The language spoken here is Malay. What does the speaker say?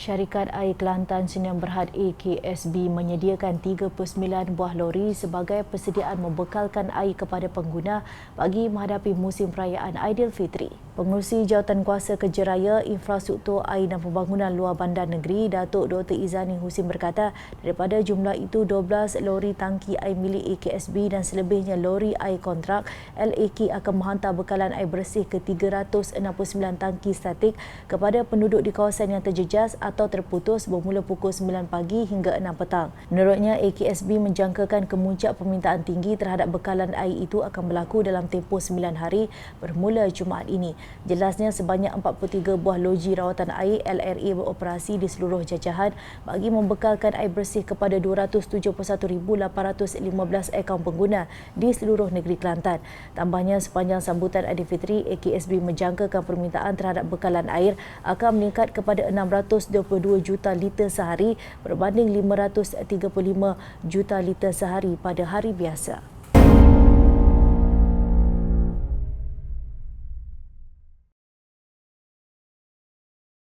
Syarikat Air Kelantan Sdn Berhad AKSB menyediakan 39 buah lori sebagai persediaan membekalkan air kepada pengguna bagi menghadapi musim perayaan Aidilfitri. Pengurusi Jawatan Kuasa Kerja Raya Infrastruktur Air dan Pembangunan Luar Bandar Negeri Datuk Dr. Izani Husin berkata daripada jumlah itu 12 lori tangki air milik AKSB dan selebihnya lori air kontrak LAK akan menghantar bekalan air bersih ke 369 tangki statik kepada penduduk di kawasan yang terjejas atau terputus bermula pukul 9 pagi hingga 6 petang. Menurutnya, AKSB menjangkakan kemuncak permintaan tinggi terhadap bekalan air itu akan berlaku dalam tempoh 9 hari bermula Jumaat ini. Jelasnya sebanyak 43 buah loji rawatan air LRA beroperasi di seluruh jajahan bagi membekalkan air bersih kepada 271,815 akaun pengguna di seluruh negeri Kelantan. Tambahnya sepanjang sambutan Aidilfitri, AKSB menjangkakan permintaan terhadap bekalan air akan meningkat kepada 600 22 juta liter sehari berbanding 535 juta liter sehari pada hari biasa.